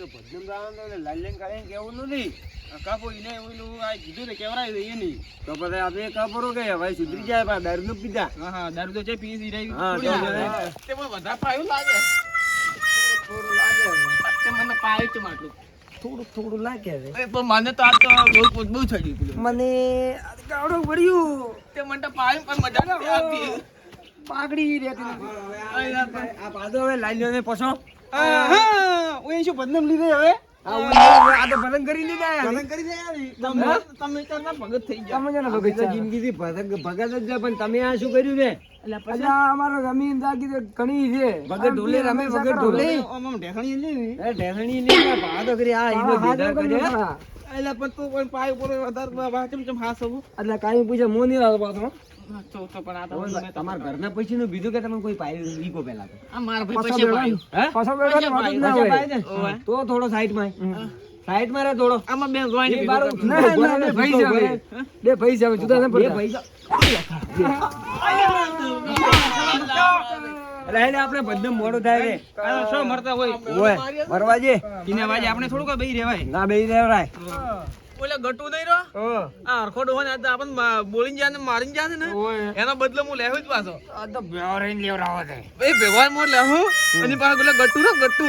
તો ભજન ગાવાનું તો એટલે લાલ્યન કાળીને કહેવું નથી. કાપો એને ઓલું આ કીધું ને કેવરાય એ નહીં. તો પછી આપણે ખબર કે હવે સુધરી જાય પણ દારૂ નું પીધા. હા હા દારૂ તો છે પી સી રહી તો થોડી હવે. આવે. તે પણ વધારે પાયું લાગે. થોડું લાગે તે મને પાયું છે માટલું થોડું થોડું લાગે છે પણ મને તો આ તો બહુ બહુ થઈ ગયું. મને ગાવડું પડ્યું. તે મને તો પાયું પણ મજા નથી આવતી. પાઘડી રહેતી નથી. આ પાદો પાછો હવે લાલ્યો ને પછો હા, ઓય શું બદનામ લીધે હવે? આ ઊંધો આ તો ભલન કરી લીધા ભલન કરી દે યાર. તમે તમે તો ના ભગત થઈ ગયા. તમે છે ભગત જિંદગીથી ભગત ભગત જ છે પણ આ શું કર્યું છે? એટલે એટલે અમારો જમીન દાગી તો ઘણી એટલે પણ તું પણ પાય ઉપર વધારે બા- ચમ હાસ હું એટલે કાઈ પૂછે મો નહીં આવતો પાછો હા, તો તો પણ આ તો હવે મેં તો- તમારા ઘરના પૈસા નું બીજું કે તમે કોઈ પાયું વીકો પેલા તો? પૈસે પૈસા થોડો સાઈડમાં. સાઈડમાં રે થોડો. આમાં બે ના, બે ભાઈ. છે બે ભાઈ. એને આપણે બધું મોડું થાય રે આ શું મરતા હોય ઓય, મરવા જે. એને વાજે આપણે થોડુંક બેહી રહેવાય ના બેહી રહેવરાય. ઓલે ગટુ નહીં રહ્યો? આ હરખો ડોહો ને આપણ તો બોલીને જાય ને મારીને જાય ને. એનો બદલો હું લેવું જ પાછો. આ તો બેવરાઈને લેવરાવો છે. એ ભગવાન મોર લેવું અને પાછો પેલો ગટ્ટુ ને ગટ્ટુ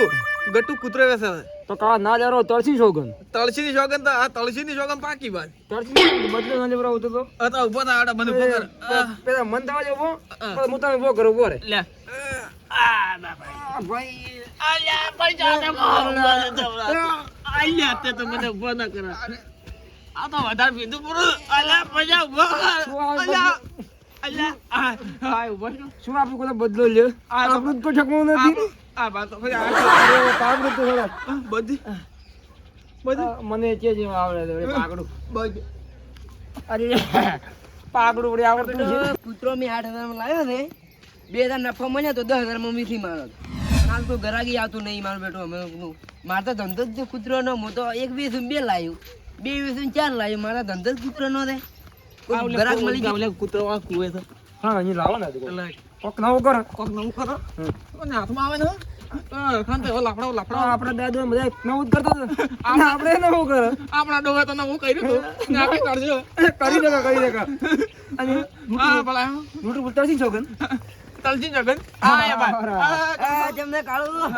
ગટ્ટુ કૂતરો વેસે તો કા ના લેવરાવો, તળસી શોગન. તળસી ની શોગન તો આ તળસી ની શોગન પાકી બાદ. તળસી બદલો ના લેવરાવો તો તો. આ તો ઊભો ના આડા મને પકડ પેલા મન થવા જો હા. તને ઊભો કરું, ઊભો રે. લે. આ ભાઈ, અલ્યા પૈસા દે અલ્યા તે તો મને ઊભો ના કરે આ તો વધારે પીધું પૂરું. અલ્યા પૈસા ઊભો. અલ્યા અલ્યા. આ આ ઊભો શું આપણું કોઈ બદલો લે આ આપણું જ ઠકવું નથી? આ વાત તો આ અરે, પાગડું તો થોડા. બધી? બધી? મને કે જેવું આવડે છે, બધી. અરે પાગડું વળી આવડતું નથી. કૂતરો મેં આઠ હજારમાં લાવ્યો ને બે હજાર નફો મળ્યો તો દસ હજારમાં મીઠી મારો. હાલ કોઈ ગરાગી આવતું નહીં મારો બેટો. અમે. મારે તો ધંધો જ કૂતરો નો હું તો એક વીસ બે લાવ્યું બે વીસ ચાર લાવી મારા ધંધો જ કૂતરોનો છે કોઈ મળી ગયો કૂતરો આ કુવે છે. હા અહીં લાવો ને કોક નવું કરો. કોક નવું કરો. અને હાથમાં આવે ને આપણા દાદા બધા નવું જ કરતા આપણે નવું કરો. આપણા ડોહા તો નવું કર્યું હતું. આપણે કરજો. કરી દેખા કરી દેખા. અને હા ભલા મોટું બોલતા શી છોકન તલજી જગન આ જમને કાળું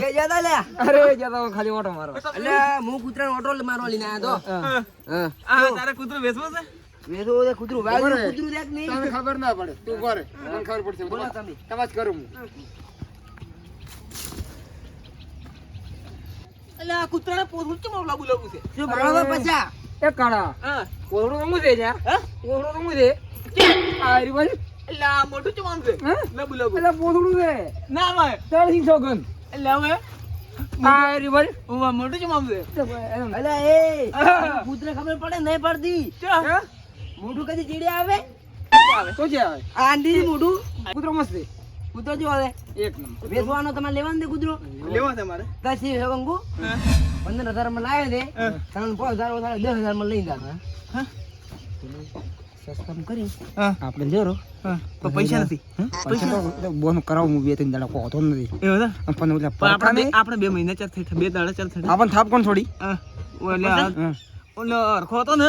કે જ્યાદા લે. અરે જતા ખાલી ઓટો મારો એટલે હું કૂતરાનો ઓટો મારવા લઈને આયો તો. હા આ તારે કૂતરો વેચવો છે? વેચો છે કૂતરું. વાગ્યું કૂતરું દેખ નહીં. તને ખબર ના પડે. તું કરે મને ખબર પડશે. બોલો તમે. તપાસ કરું હું. એટલે આ કૂતરાને પોતું કેમ લાગુ લાગુ છે? શું એ કાળા. હા. છે હા? આ એટલે આ મોટું ચમ છે? હા? લાગુ લાગુ એટલે પોતડું છે. ના ભાઈ. તળસી છોકન? એટલે હવે આ રી ઉવા મોટું ચમ છે અલા એ કૂતરે ખબર પડે? નહીં પડતી. મોઢું કદી ચીડે આવે? તો છે આવે આ આંધી મોઢું. કૂતરો મસ્ત કૂતરો જો આવે. એક નંબર. વેચવાનો તમારે લેવાનું દે કૂતરો? લેવા તમારે. પંદર હજારમાં લાવ્યો છે ત્રણ પાંચ હજાર દસ હજારમાં લઈ જાય સસ્તમ કરી. આપણે લેરો. તો પૈસા નથી. પૈસા બોન કરાવું બે ત્રણ દાડા કોતો નથી. એવું પણ ઓલા આપણે બે- આપણે બે મહિના ચાર થઈ બે દાડા ચાર થઈ આપણને થાપ કોણ થોડી ઓલે ઓલો હતો ને?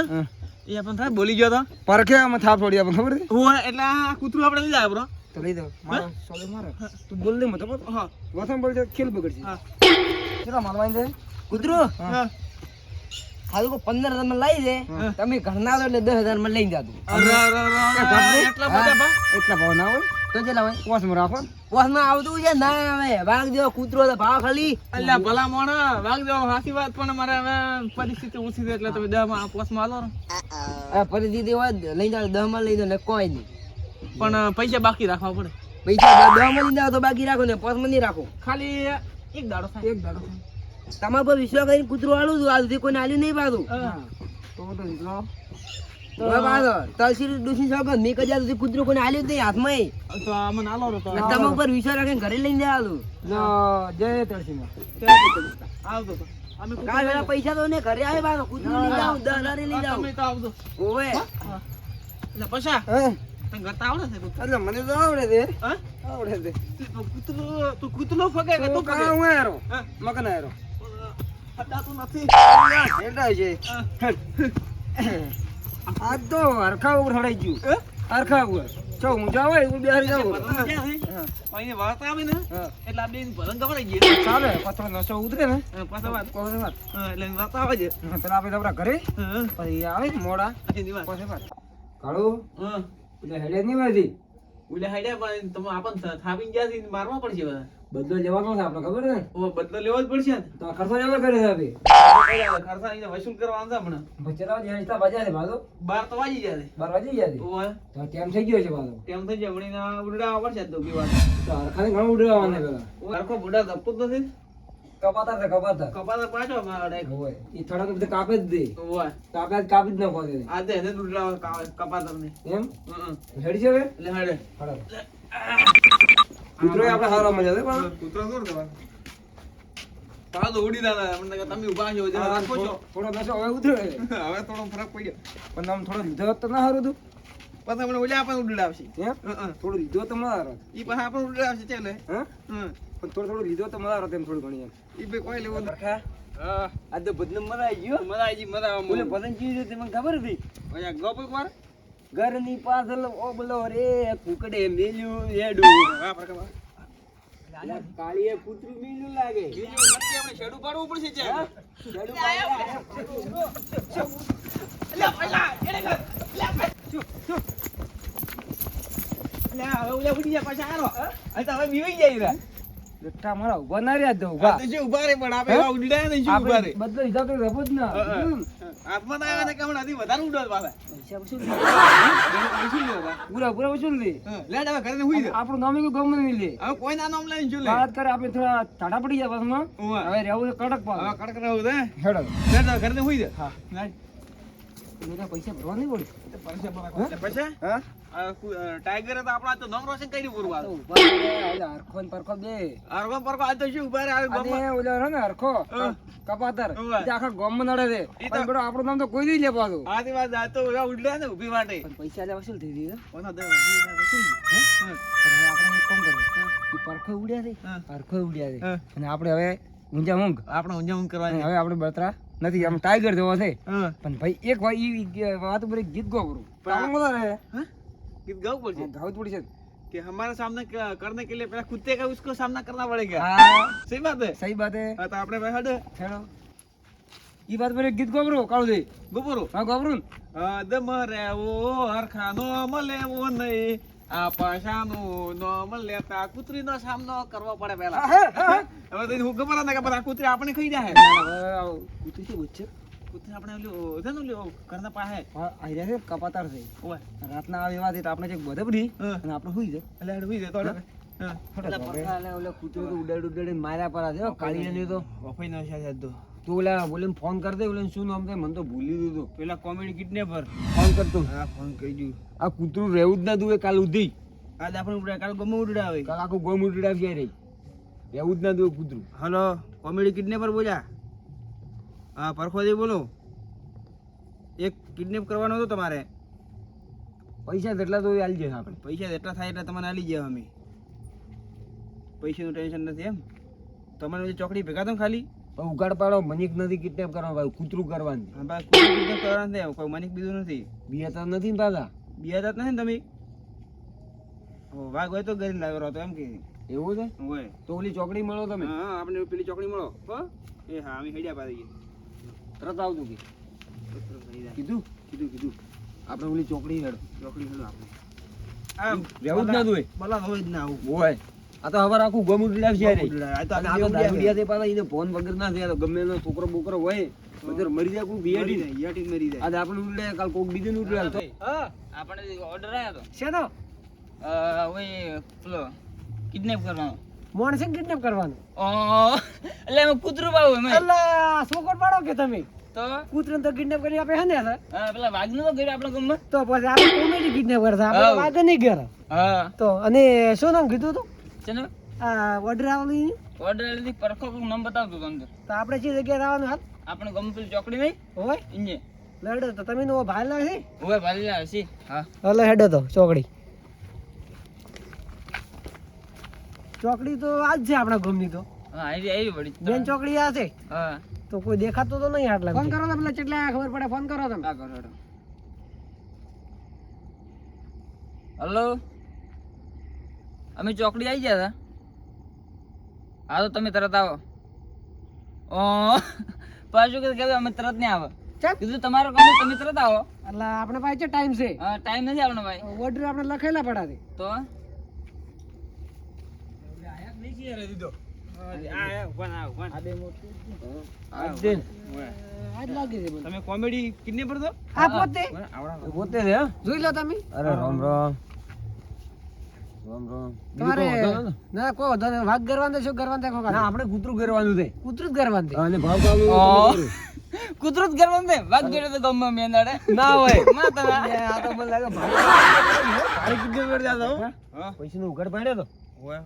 એ આપણને થાય બોલી ગયો તો પરખે આમાં થાપ થોડી આપણને ખબર એટલે કૂતરું આપણે લઈ જાય બ્રો તો લઈ દો મારો સોલે મારો. તું બોલ દે મતલબ બોલ હા. વાસણ બોલ ખેલ બગડશે હા. કેટલા માલવાઈ દે કૂતરો? હા. ખાલી કોઈ પંદર હજારમાં લઈ દે. તમે ઘરના એટલે દસ હજારમાં લઈ જાતું અરે અરે અરે એટલા ભાવ? ના હોય. તો ચેલા હોયમાં રાખો. પોસમાં આવતું છે? ના હવે ભાગ જેવો કૂતરો તો ભાવ ખાલી. એટલે ભલા મોણા વાગ દેવો સાચી વાત પણ મારે હવે પરિસ્થિતિ ઓછી છે એટલે તમે દહમાં આલો ને. આ પરિસ્થિતિ હોય લઈ જાવ દસમાં લઈ દો ને કોઈ નહીં. પણ પૈસા બાકી રાખવા પડે. પૈસા દસમાં લઈ જાવ તો બાકી રાખો ને પોસમાં નહીં રાખો. ખાલી એક દાડો થાય. એક દાડો તમારા પર વિશ્વાસ કરીને કૂતરું આલું હતું આ સુધી કોઈ આલ્યું નહીં પાછું તો આ મને આલો રો તો તમારા ઉપર વિશ્વાસ રાખીને ઘરે લઈને જવાનું જો જય તળસીમાં આવજો તો. અમે કૂતરું કાલ વેળા પૈસા તો ને ઘરે આવે કૂતરું લઈ જાવ દસ હજાર લઈ જાવ તમે તો આવજો. ઓવે એટલે પૈસા હે? તને કરતા આવડે છે કૂતરું? એટલે મને તો આવડે છે. આવડે છે. તું કૂતરો- તું કૂતરો ફગે કે તું કાં હું? મકન નથી. છે આ તો હરખા ઉપર હડાઈ ગયું? હરખા ઉપર ચો હું જાવ હું બેહારી જાવ પતંગ ક્યાં છે? હા. અહીંયા વાત આવે ને એટલે આ બેન પતંગ ગવડાઈ ગઈ. ચાલે પાછો નશો ઉતરે ને વાત. પછી વાત એટલે વાત આવે છે. પેલા આપણે આપણા ઘરે પછી આવે મોડા પછી વાત કાળું. એટલે હેડે નહીં પણ તમે થાપીને ગયા છે, મારવા પડશે બધા. બધો લેવાનો છે આપણે ખબર છે ને ઓ, બદલો લેવો જ પડશે ને. તો ખર્ચો જવા કરે છે આપી ખર્ચા અહીંયા વસૂલ કરવાનો છે હમણાં. બચેલા જે હિસાબ બાજા છે બાદો બાર તો વાજી ગયા છે. બાર વાજી જાય છે ઓવે. તો ટાઈમ થઈ ગયો છે બાદો ટાઈમ થઈ જાય વળીને ઉડાડવા પડશે તો બી વાત. તો હરખાને ઘણું ઉડવાના પેલા હરખો બુડા ધપતો તો નથી. કપાતા છે કપાતા કપાતા પાછો મારે. હોય એ થોડાક બધે કાપે જ દે ઓવે. કાપે જ કાપી જ નાખો દે આ દે એને ઉડડા કપાતા ને એમ હં, હં. હેડી છે હવે લે હાડે. હાલો કૂતરો આપણે હારા મજા છે પણ. કૂતરો દૂર કરવા? તો ઉડી દાદા મને તમે ઊભા છો જરા રાખો છો. થોડો નશો હવે ઉતરે હવે થોડો ફરક પડ્યો પણ આમ થોડો લીધો તો ના હારું તું પણ તમને ઓલા પણ ઉડાડશે. એમ હં, હં. લીધો તો મજા આવે. ઈ પાસે આપણને ઉડાડશે ચાલે. હે? પણ થોડું થોડું લીધો તો મજા આવે એમ થોડું ઘણી એમ. ઈ બે કોઈ લેવો હા. આ તો બદલમ મજા આવી ગયો. મજા આવી મજા આવે બોલે પતંગ ચીજ હતી મને ખબર હતી. ઓયા ગપ એક વાર. ઘરની પાછળ ઓબલો રે કુકડે મેલ્યું લા કાળીએ કૂતરું મેલ્યું લાગે. આપણે શેડું પાડવું પડશે ચાલ. શેડું મારા ઊભા રે પણ આપણે હે? નહીં ઊભા રે? બધા રબો જ ના. હાથમાં ને કે હમણાં હજી વધારે ઉડાડ પાછા. પૈસા વસૂલ પૂરા પૂરા વસૂલ લે? લેટ હવે ઘરે હુઈ જા. આપણું નામ ગમે નહીં લે. હવે કોઈ ના નામ લઈને શું લે? વાત કરે આપણે થોડા ટાટા પડી ગયા પાછમાં હવે રહેવું કડક હવે પાછું કડક રહું છે હેડો. લેટ હવે ઘરે હુઈ જા. હા. લેટ. મેરા પૈસા ભરવા નહીં પડે પૈસા ટાઈગરે તો આપણા તો નામ રોશન કર્યું પૂરું તો આ. ઊભા રહે, ઓલા હરખો ને પરખો બે. આરગો પરગો આ તો શું ઊભા રે આ અને ગામમાં. ઓલા રહે ને હરખો કપાતર. આખા ગોમમાં નડે છે. પણ આપણું નામ તો કોઈ નહીં લે પાછું. વાત આ તો ઓલા ઉડ્યા ને ઊભી માટે. પૈસા લે વસૂલ. થઈ ગઈ ઓના વસૂલ. આપણે કામ પરખો ઉડ્યા છે. હરખો ઉડ્યા છે. અને આપણે હવે ઊંઝા ઊંઘ. આપણે ઊંઝા ઊંઘ કરવાની. હવે આપણે બળતરા નથી આમ ટાઈગર જેવો છે હા. પણ ભાઈ એક વાર ઈ ઈ વાત ઉપર એક ગીત ગાવું પણ આ- આપણું બધા રહે હા? ગીત ગાવું પડશે ગાવું જ પડશે कि हमारे सामने क- करने के लिए पहले कुत्ते का उसको सामना करना पड़ेगा હા सही बात है સહી વાત હે हाँ, तो आपने भाई हट હેડો ઈ વાત પર એક ગીત ગાવરો કાળું દે गोबरो હા ગાવરું દમ રેવો હરખાનો મળેવો નહીં આ પાછાનું નોમ લેતા કૂતરીનો સામનો કરવો પડે પહેલા. હવે તો હું ખબર ને કે બધા કૂતરી આપણે ખાઈ જાય. કૂતરી છે વચ્ચે કૂતરી આપણે ઓલું છે ને ઓલું ઘરના પાસે. આઈ છે કપાતાર છે. ઓય રાતના આવે એવા તો આપણે જે બધે બધી અને આપણે સુઈ જાય. એટલે હુઈ જાય તો. હા. ઓલા ને તો ઉડાડ ઉડાડીને માર્યા પરા છે હો, કાળીને તો. વફાઈ નો છે તો ઓલા બોલે ફોન કર દે ઓલે શું નામ થાય મને તો ભૂલી દીધું પેલા કોમેડી કિડનેપર ફોન કરતો હા ફોન કરી દઉં. આ કૂતરું રહેવું જ ના દુએ કાલ ઉધી આજે આપણે ઉડાય કાલ ગમે ઉડાવે કાલ આખું ગોમ ઉડાવી રહી રહેવું જ ના દુએ કૂતરું. હલો કોમેડી કિડનેપર બોલ્યા? હા પરખોદી બોલો. એક કિડનેપ કરવાનો હતો તમારે. પૈસા જેટલા તો આલી જશે આપણે. પૈસા જેટલા થાય એટલા તમને આલી જાય અમે. પૈસાનું ટેન્શન નથી એમ. તમારે ચોકડી ભેગા તો ખાલી? પણ ઉગાડ પાડો મનિક નથી કિડનેપ કરવાનું ભાઈ કૂતરું કરવાનું. કોઈ કિડનેપ કરવાના નથી કોઈ મનિક બીજું નથી. બિયાતા નથી ને દાદા. બિયાતા નથી ને તમે? વાઘ હોય તો ગરી લાવ્યો હતો એમ કે. એવું છે? હોય. તો ઓલી ચોકડી મળો તમે. હા આપણે પેલી ચોકડી મળો. એ હા અમે હેડ્યા પાડી તરત આવતું કે. કીધું? કીધું કીધું. આપણે ઓલી ચોકડી હેડ. ચોકડી હેડો આપણે. રહેવું જ ના દુએ ભલા હોય જ ના આવું. હોય. આ તો હવે આખું ગમ ઉડાવી છે આ તો દારૂડિયા તે પાછા એને ફોન વગર ના થયા તો ગમે એનો છોકરો બોકરો હોય બધર મરી જાય કોઈ બિયાડી જાય, યાટી મરી જાય. આજે આપણે ઉડે કાલ કોક બીજું ઉડે તો. હા. આપણે ઓર્ડર આવ્યો હતો તો. ઓય પેલો કિડનેપ કરવાનો. મોણ છે કિડનેપ કરવાનો? ઓ એટલે અમે કૂતરું પાવું અમે અલ્લા સોકોટ પાડો કે તમે? તો? કૂતરું તો કિડનેપ કરી આપે હે ને હા, પેલા વાઘનું તો કર્યું આપણે ગમે તો પછી આપણે કોમેડી કિડનેપ કરતા આપણે વાઘ નહીં ઘર હા. તો અને શું નામ કીધું તું ચોકડી તો તમે છે ચોકડી. તો આજ છે આપણા ગમની તો. હા આવી બેન ચોકડી આ છે? તો કોઈ દેખાતો તો નહીં આટલા ફોન કરો તમને કેટલા ખબર પડે? ફોન કરો તમે. હા હલો? અમે ચોકડી આવી ગયા હતા હા તો તમે તરત આવો. ઓ પાછું કીધું કે અમે તરત નહીં આવો. કીધું તમારો કામ તમે તરત આવો. એટલે આપણે પાસે છે ટાઈમ છે. હા ટાઈમ નથી આપણો ભાઈ ઓર્ડર આપણે લખેલા પડા છે તો છે. તમે કોમેડી કિડને પર તો પોતે. પોતે જોઈ લો તમે. અરે રામ રામ. રામ રામ તમારે ના? ના કોઈ વાઘ ગરવાન શું ગરવાન દેખો ના આપણે કૂતરું કરવાનું છે. કૂતરું જ ગરવાન દે અને ભાવ ભાવ કૂતરું જ કરવાનું છે વાઘ જોડે તો ગમમાં મેં નડે ના હોય. માં તમે. આ તો મને લાગે ભાડે ભાડે કીધું કરી દેતો પૈસા નો ઉઘાડ પાડ્યો તો? ઓય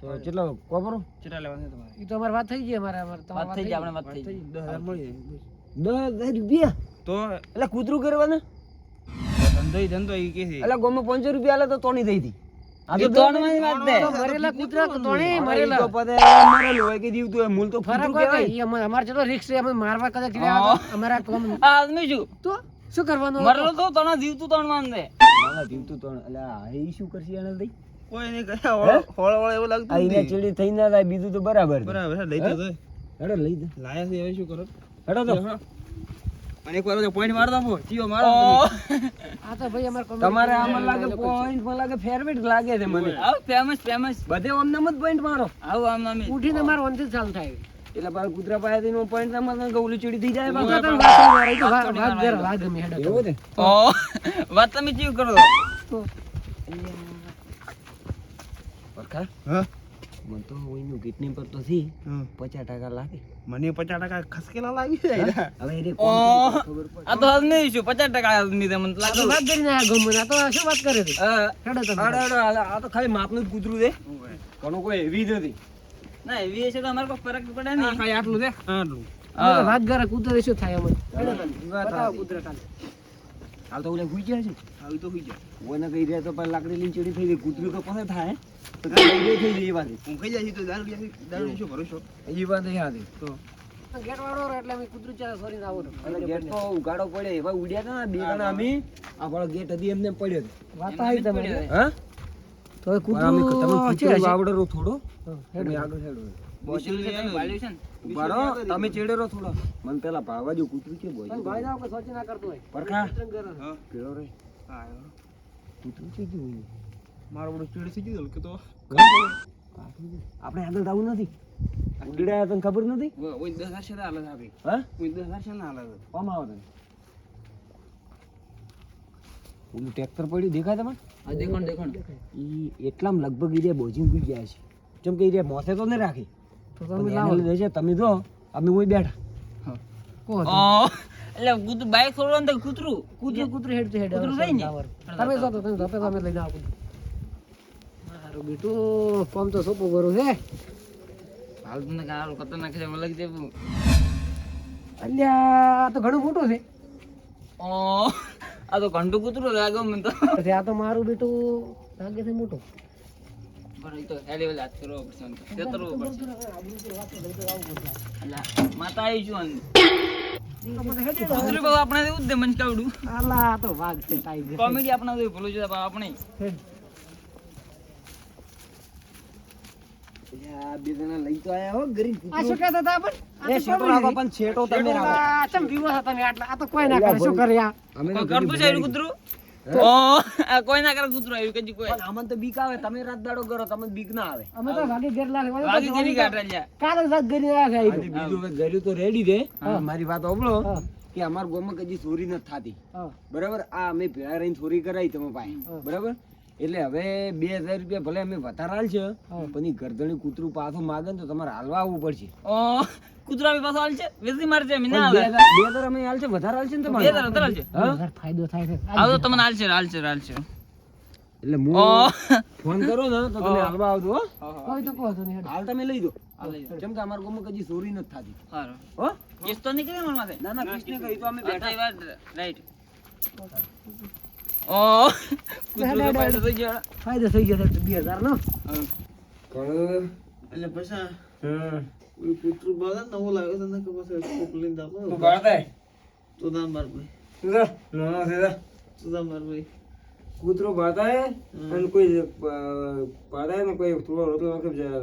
તો કેટલો કોપરો? કેટલા લેવાના તમારે? ઈ તો અમારી વાત થઈ ગઈ અમારે અમારે તમારી વાત થઈ ગઈ આપણે વાત થઈ ગઈ. દસ હજાર મળી દસ હજાર રૂપિયા? તો એટલે કૂતરું કરવાના ધંધો ધંધો ઈ કે છે. એટલે ગોમાં પાંચસો રૂપિયા આલે તો તોણી દઈ હતી. શું કરવાનું મરેલો તો તને જીવતું તણવાન જીવતું એટલે આ શું કરશે એને કોઈ નહીં હોળ હોળ એવું લાગતું ચીડી થઈ ના થાય બીજું તો બરાબર બરાબર લઈ દે હેડો લઈ જા લાયા છે હવે શું કરો? હેડો તો. અને એકવાર તો પોઈન્ટ માર દો ચીઓ મારો આ તો ભાઈ અમાર કોમ તમારે આમ લાગે પોઈન્ટમાં લાગે ફેરવેટ લાગે છે મને. આવ ફેમસ ફેમસ બધે ઓમનામ જ પોઈન્ટ મારો. આવ આમ આમ. ઉઠીને મારો વનથી જ ચાલુ થાય. એટલે કુતરા કૂતરા પાસેથી નો પોઈન્ટમાં ગૌલી ચીડી થઈ જાય બાકી પાછો. વાત કરી તો વાત વાઘ લાગે મે હેડો એવું છે ઓ વાત તમે ચીવ કરો. પરખા હા? મને તો ઓઈનું કિડની પર તો થી. પચાસ ટકા લાગે. મને પચાસ ટકા ખસકેલા લાગી જાય હવે એ કોણ ખબર પડે. આ તો હાલ નહીં છું પચાસ ટકા છે મને લાગે. વાત કરીને આ ગમમાં. આ તો શું વાત કરે છે? હા. આ તો ખાલી માપનું જ કૂતરું છે. કોનો કોઈ હેવી નથી ના એવી છે તો અમારે કોઈ ફરક પડે નહીં. ખાલી આટલું છે? આટલું. વાત કરે કૂતરા શું થાય વાત બતાવો. કૂતરા કાલે. હાલ તો ઓલે હુઈ ગયા છે. હાલ તો હુઈ ગયા. ઓને કહી રહ્યા તો પણ લાકડી લઈને ચડી થઈ ગઈ. કૂતરું તો પાસે થાય તો કઈ થઈ ગઈ એ વાત. હું ખાઈ જાય તો દારૂ દારૂ શું ભરોસો એ વાત યાદ તો ગેટ વાળો એટલે અમે કૂતરું ચાલે સોરીને આવો. અને ગેટ તો ઉગાડો પડે. એવા ઉડ્યા હતા ને બે જણા અમે આપણો ગેટ હતી એમને પડ્યો હતો. વાત આવી તમે. હા? તો તમે કૂતરું. આવડે રો થોડો. હેડો. આગળ હેડો. બોચલું છે છે ને? ઉભારો તમે ચેડે રહો થોડો. મને પેલા ભાળવા જો કૂતરું છે બોય ભાઈ જાઓ કે સોચી ના કરતો હોય. પરખા. હા. પેલો રે આયો. કૂતરું છે જો મારો બડો ચીડ છે જો કે તો. આપણે આગળ જવું નથી. ઉડ્યા તને ખબર નથી? ઓય દસ હજાર છે ને આપી? હા? ઓય દસ હજાર છે ને હાલત કોમ આવો તને? ઓલું ટ્રેક્ટર પડ્યું દેખાય તમને? આ દેખોણ દેખોણ. ઈ એટલામાં લગભગ ઈ રે બોજીને ગુઈ ગયા છે. જેમ કે ઈ રે મોસે તો નહીં રાખી. તો તમે લાવો. લીધે તમે જો અમે કોઈ બેઠા. કહો એટલે કૂતરું બાઈક છોડવાનું તો કૂતરું. કૂતરું કૂતરું હેડ હેડ. કૂતરું થાય ને? તમે જો તો તમે ધપે તો અમે લઈને આવો મારું બેટું. કોમ તો સોપો કરું છે હાલ તમને કાળ ખતરનાક છે અલગ છે અલ્યા આ તો ઘણું મોટું છે. ઓ આ તો ઘંટુ કૂતરું લાગ્યો મને તો. આ તો મારું બેટું લાગે છે મોટું. છેટો તમે આટલા? આ તો કોઈ ના કરે શું કરે કરતું છે કૂતરું? કોઈ ના કરે કૂતરું આવ્યું કદી કોઈ. પણ તો બીક આવે તમે રાત દાડો કરો તમને બીક ના આવે. અમે તો વાઘે ઘેર લાગે. અમે તો કાઢે લ્યા કાલે જ ઘેરી આવ્યા છે આ આજે બીજું હવે ગર્યું તો રેડી છે. મારી વાત ઓબળો કે અમાર ગોમાં કદી ચોરી નથી થાતી. બરાબર? આ અમે ભેળા રહીને ચોરી કરાવી તમે પાસે. બરાબર? એટલે હવે બે હજાર રૂપિયા ભલે અમે વધારે હાલ છે. પણ ઈ ગરદણી કૂતરું પાછું માગે ને તો તમારે હાલવા આવવું પડશે. ઓ કૂતરા બી પાછો હાલ છે વેસી માર છે પણ ના બે હજાર અમે હાલ છે વધારે હાલ છે ને બે તમારે? તાર ઉતર હાલ છે હા? ફાયદો થાય છે. આવો તો તમને હાલ છે હાલ છે હાલ છે એટલે હું ફોન કરો ને તો તમે હાલવા આવજો કોઈ તો કહો તો નહીં હાલ તમે લઈ દો જેમ કે અમાર ગામમાં કદી ચોરી નથી થતી. હારો. હો? કેસ તો નીકળે મારા માથે? ના ના કેસ ને કહી તો અમે બેઠા. એવા રાઈટ ઓ. કૂતરું તો થઈ ગયો. ફાયદો થઈ બે હજાર નો પણ એટલે પછી હમ. ઓલું કૂતરું બાળે ને નવો લાવ્યો તને કે પછી કોક લઈને આપો તું બાળતા તો દામ માર ભાઈ તું જા નાનો છે જા તો દામ માર ભાઈ કૂતરો બાળતા અને કોઈ પાડાય ને કોઈ થોડો રોટલો નાખી જાય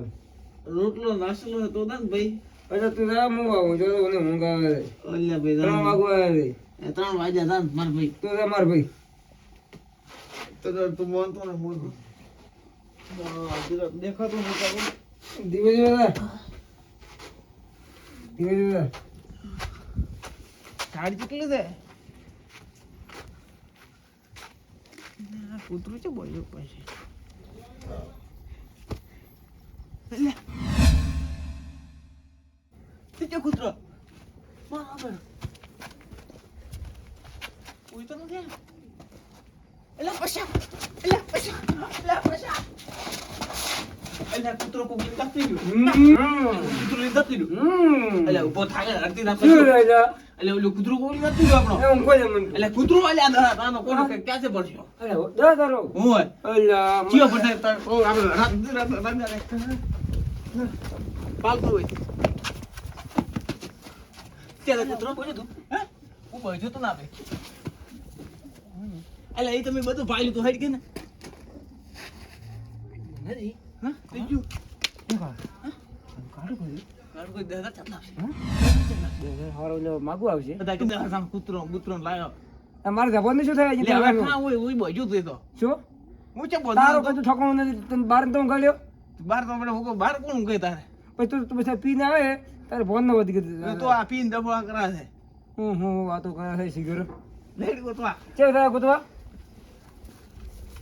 રોટલો નાસ્તો હોય તો દામ ભાઈ અચ્છા તું જા હું આવું જો તો મને ઊંઘ આવે છે. અલ્યા ભાઈ ત્રણ દામ વાગવા આવે છે. એ ત્રણ વાગ્યા દામ માર ભાઈ તું જા માર ભાઈ તો તો તું મોનતો ને મોન દેખાતો નથી કાકો. ધીમે ઝાડ કેટલી છે? કૂતરું છે, બોલ્યો પછી. લે. કૂતરો? માર કોઈ તો નથી એલા, પછા. એલા પછા. એલા, પછા. એલા કૂતરો કોક લઈ જતી રહ્યો કૂતરો જતી રહ્યો હમ એલા ઊભો થાય હરતી ના એટલે ઓલું કૂતરું કોણ નથી ગયો આપણો એ ઊંઘો છે મને એટલે કૂતરું અલ્યા દરા તાનો કોનો કે ક્યાં છે પડશો અરે તારો હું હોય અલ્યા ચિયો પડે તાર ઓ આપણે રાત રાત રાત પાલતું હોય ત્યારે કૂતરો કોઈ તું હે ઊભો જો તો ના બે એટલે એ તમે બધું ભાઈલું તો હટ કે ને નથી હા બીજું કાઢું કોઈ દાદા ચાલતા હારો લે માગું આવશે બધા કીધા સામ કૂતરો કૂતરો લાયો મારે જવાનું શું થાય એટલે હવે ખા હોય હું તો શું હું છે તારો બોલ કશું નથી તને બાર તો ઊંઘાડ્યો બાર તો આપણે હું બાર કોણ ગઈ તારે પછી તું તું પછી પીને આવે તારે ફોન ન વધી ગયો તો આ પીન દફા કરા છે હું હું વાતો કરે છે સિગર લેડ ગોતવા કે થાય ગોતવા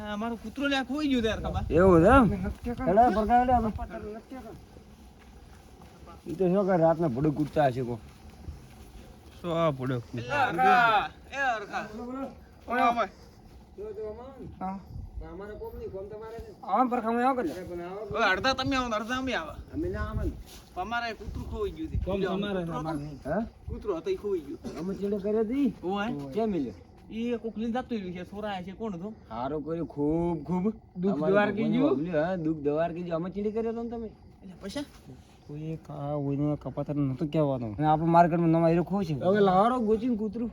અલ્યા, કૂતરો લ્યા ખોઈ ગયો ત્યારે ખબર. એવું છે હેડા પરગા હેડા તો શું કરે રાતના ભડું કૂદતા હશે કો એલા, હરખા. એ હરખા. ઓય, ઓય. આમ પરખામાં આવો કરે ઓય, અડધા તમે આવો ને અડધા અમે આવો. અમે ના અમારે કૂતરું ખોઈ ગયું છે. કૂતરો હતો? હે કૂતરો હતો, ખોઈ ગયું. અમે ચીડે કરે તી ઓય. કેમ મિલ્યો કોક રહ્યું છે, છોરાયા છે, કોણ હતું? હારો કર્યું ખૂબ ખૂબ. દુઃખ દ્વાર હા દુઃખ દ્વાર કીધું. અમે ચીડી કર્યો તો તમે? એટલે પછી? કોઈ એક આ ઓઈનો કપાતર નતો કહેવાનો. અને આપણો માર્કેટમાં નવા હીરો ખો છે. હવે લાવારો ગોચીને કૂતરું.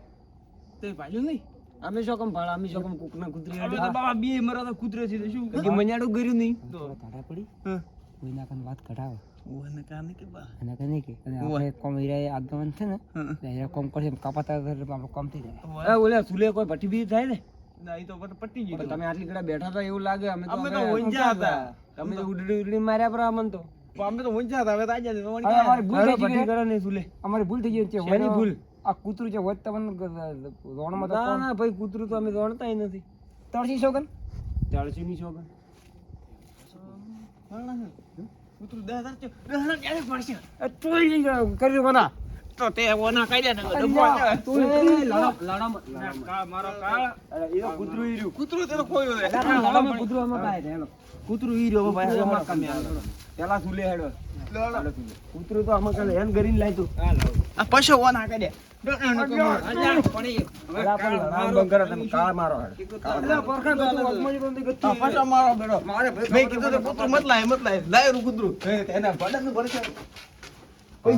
તે એ નહીં? અમે શું કમ ભાડા અમે શું કમ કૂકના કૂતરી અમે તો બાબા બે મરા તો કૂતરે છે શું મજાડું કર્યું નહીં. તો. તારા પડી. હા. કોઈના કન વાત કઢાવે. ઓને કાને કે બા અને કને કે અને આપણે કોમ હીરા આગમન છે ને હા. કોમ કરશે કપાતા આપણે કોમ થઈ જાય એ ઓલે સુલે કોઈ ભઠ્ઠી બી થાય ને ના, તો પછી પટી ગયું તમે આટલી ઘડા બેઠા હતા એવું લાગે અમે અમે તો ઊંઝા હતા. તમે તો ઉડડી ઉડડી માર્યા પર અમન તો અમે તો ઊંઝા હતા, હવે તો આજા છે, તો વળી હવે અમારી ભૂલ થઈ ગઈ ને. અમારી ભૂલ થઈ ગઈ છે ભૂલ? આ કૂતરું છે તમને રોણમાં ના ના ભાઈ કૂતરું તો અમે રોણતા નથી તળસી શોગન તળસી ની શોગન. કૂતરું દસ હજાર દસ હજાર ક્યારે પડશે? તોય કરી કોના તો તે ઓના. કૂતરું કૂતરું કૂતરું હેલો. કૂતરું ઈ ભાઈ, અમારા કામે આવે. પેલા સુલે હેડો. કૂતરું તો આમાં કાલે હેન કરીને લાયતું. આ પશુ તો. આ ભાઈ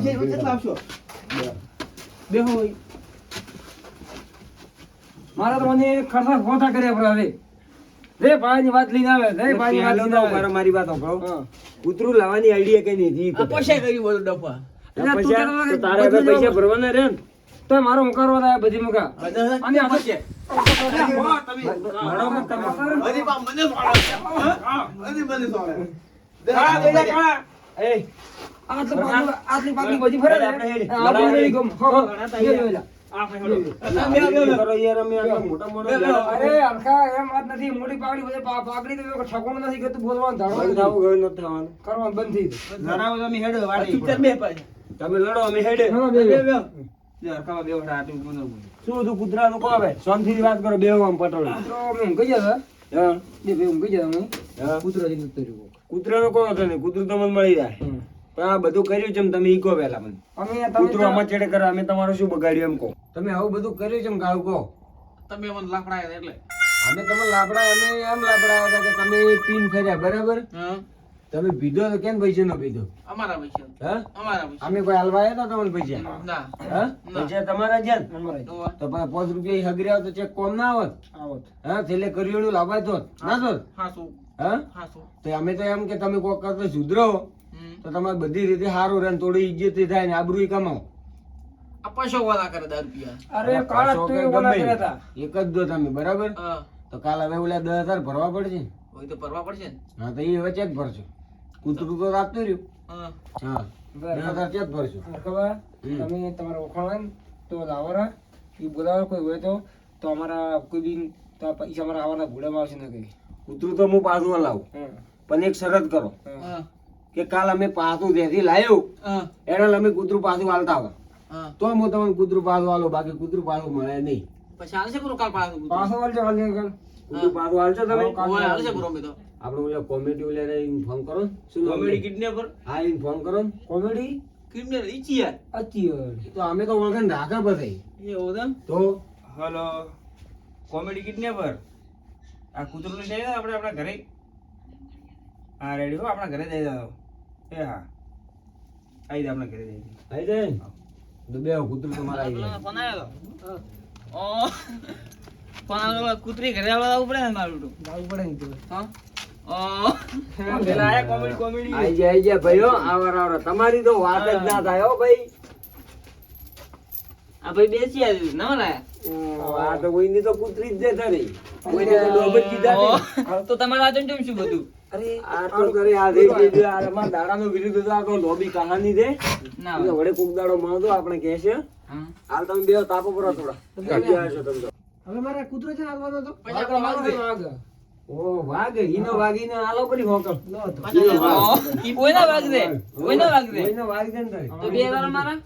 ભાઈ. મારા તો મને ખર્ચા ખોટા કર્યા હવે રે ભાઈની વાત લઈને આવે રે ભાઈની વાત લઈને આવે મારી વાત સાંભળો. કૂતરું લાવવાની આઈડિયા કઈ નથી પૈસા કર્યું બધું ડફા તારે પૈસા. ભરવાના રે ને તો મારો મુકારો થાય બધી મુકા. અને આ છે. આટલું પાકું- બધી ફરે આપણે ગમ. હો, હો. તમે લડો અમે હેડે. હરખામાં બે વખત આટલું બોલો બોલો. શું હતું કૂતરાનું કહો હવે શાંતિથી વાત કરો બે આમ પટોળે. કૂતરો અમે ઊંઘી ગયા હા? બે ભાઈ ઊંઘી ગયા અમે. હા. કૂતરો જઈને ઉતરી કૂતરાનું કહો તો નહીં કૂતરું તમને મળી જાય. પણ આ બધું કર્યું છે તમે ઈકો પહેલા મને. અમે આમાં કરે અમે તમારું શું બગાડ્યું એમ કહો. તમે આવું બધું કર્યું છે ગાળું કહો. તમે મને લાકડાયા એટલે. અમે તમે લાપડા અમે એમ લાપડા હતા કે તમે પીન ફર્યા બરાબર? હા. તમે પીધો તો કેમ પૈસા નો પીધો? અમારા પૈસા. હા? અમારા પૈસા. અમે કોઈ હાલવા આવ્યા હતા તમને પૈસા? ના. હા? પૈસા તમારા છે તો પણ પાંચ રૂપિયા હગરી આવતો ચેક કોમ ના આવત? આવત. હા? થેલે કરિયોડું લાભાય તો ના તો હા તો અમે તો એમ કે તમે કોક કરતો સુધરો. તો તમારે બધી રીતે સારું રહે થોડી ઇજ્જત થાય ને આબરૂ કમાવો. આ પૈસો વાળા કરે દસ રૂપિયા અરે કાળા તો ગમે. એક જ દો તમે બરાબર? તો કાલ હવે ઓલા દસ હજાર ભરવા પડશે. હોય તો ભરવા પડશે હા તો એ હવે ચેક ભરશો. કૂતરું તો રાખતું રહ્યું. હા. હા. દસ હજાર ચેક ખબર? તમે તમારા ઓળખાણ તો લાવરા એ બોલાવો કોઈ હોય તો. તો અમારા કોઈ બી તો પૈસા અમારા આવવાના ભૂડામાં આવશે ના કઈ. કૂતરું તો હું પાછું લાવું. પણ એક શરત કરો. હા. કે કાલ અમે પાછું જેથી લાવ્યું એને અમે કૂતરું પાછું હાલતા હોય. તો હું તમને કૂતરું પાછું હાલો બાકી કૂતરું પાછું મળે નહીં. પછી હાલશે પૂરું કાલ પાછું કાલ કૂતરું પાછું હાલશો તમે. હાલશે પૂરો મેં તો. આપણે ઓલા કોમેડી ઓલા ઇન્ફોર્મ કરો શું કોમેડી કિડનેપર હા ઇન્ફોર્મ કરો કોમેડી કિડનેપર ઈચી અચિયર તો અમે તો ઓળખે રાખા બધા. એ ઓદમ તો? હલો. કોમેડી કિડનેપર આ કૂતરું લઈ જાય આપણે આપણા ઘરે? હા રેડી હો આપણા ઘરે જઈ જાઓ. એ હા. આવી જા આપણા ઘરે જઈ આવી જાય ને? તો બે કૂતરું તમારા આવી જાય ફોન આવ્યો ઓ. ફોન આવ્યો કૂતરી ઘરે આવવા પડે ને મારું પડે ને તો. હા? તમારી તો વાત જ ના થાય હો ભાઈ. આ ભાઈ બેસી આવ્યું ના લાયા? આ તો કોઈની તો કૂતરી જ જતા રહી. કોઈને તો ડોબ જ કીધા તો તમારે આ કેમ શું બધું? અરે આ તો કરે આ દે જે આ અમારા દાડાનો વિરુદ્ધ હતો, આ તો લોબી કહાની છે. ના વડે કોક દાડો મળતો આપણે કહે છે. હા. હાલ તમે બે તાપો પર થોડા કાઢી આવ્યા છો તમે હવે મારા કૂતરો છે આવવાનો તો. પછી આપણે મારું દે. ઓ વાઘ ઈનો વાગીને આલો કરી હોકલ નો હતો. ઈનો વાઘ. ઓ, ઈ કોઈના વાગ દે કોઈના વાગ દે કોઈનો વાગ દે ને તો બે વાર મારા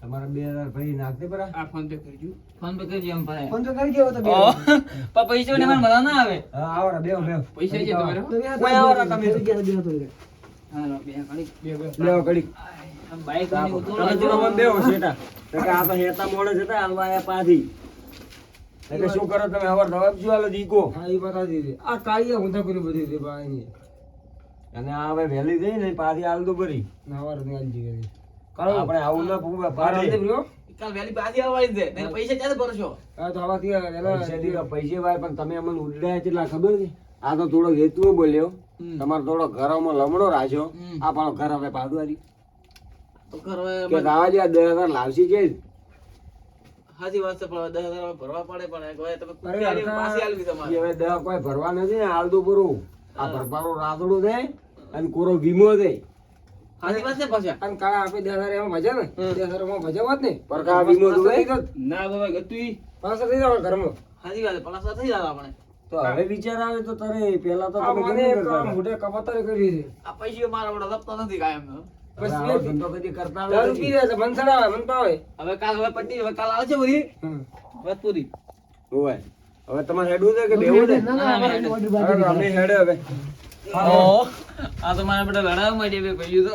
તમારા બે હજાર ભાઈ નાખ દે આ ફોન પે કરજો. ફોન પે કરજો એમ ભાઈ ફોન તો કરી તો બે પણ પૈસા ને મને મજા ના આવે. હા આવરા બે બે પૈસા છે તમારે તો બે હાથ કોઈ આવરા તમે બે હાથ બે હાથ હોય. બે ઘડી. લેવો કડી બાઈક લઈને ઉતરો તમે તો આમાં બેહો શેઠા. તો કે આ તો હેતા મોડે પાછી. એટલે શું કરો તમે? હવાર જવાબ જો દીકો હા એ બતા દીધી આ કાળીએ ઊંધા કરી બધી હતી ભાઈ અને આ હવે વહેલી થઈ ને પાછી હાલ તો ભરી નાવારની આલજી ગઈ આપણે આવું ના બાર પાડે. કાલ વહેલી પાછી આવવાની છે. નહીં પૈસા ક્યારે ભરશો? હા તો આવાથી એના પૈસે ભાઈ પણ તમે અમને ઉડાયા કેટલા ખબર છે? આ તો થોડો હેતુ બોલ્યો. તમારો થોડો ઘરોમાં લમડો રાખ્યો. આ પણ ઘર હવે પાડવાની તો કરવા કે ગાવા જેવા દર હજાર લાવશી કે સાચી વાત છે પણ દસ હજાર ભરવા પડે પણ તમે આલવી તમારે. હવે દહ કોઈ ભરવા નથી ને હાલ પૂરું આ ભરપારો રાતડું દે અને કોરો વીમો દે સાચી વાત છે પાછા. અને કાળા આપે દસ હજાર એમાં મજા ને દસ હજાર એમાં મજા વાત ને પરકા વીમો દે ના બાબા ગતું થઈ જાવ ઘરમાં. સાચી વાત છે થઈ જાય આપણે. તો હવે વિચાર આવે તો તારે પેલા તો મને કપાતરે કરી છે. આ પૈસા મારા વડે લપતો નથી કાયમ હવે કાલ હવે પટ્ટી હવે કાલ આવશે બધી. હમ. પૂરી હોવે. હવે તમારે હેડવું છે કે બેવું છે? અમે હેડે હવે. આ તો મારા બેટા લડાવવા માંડ્યા ભાઈ તો.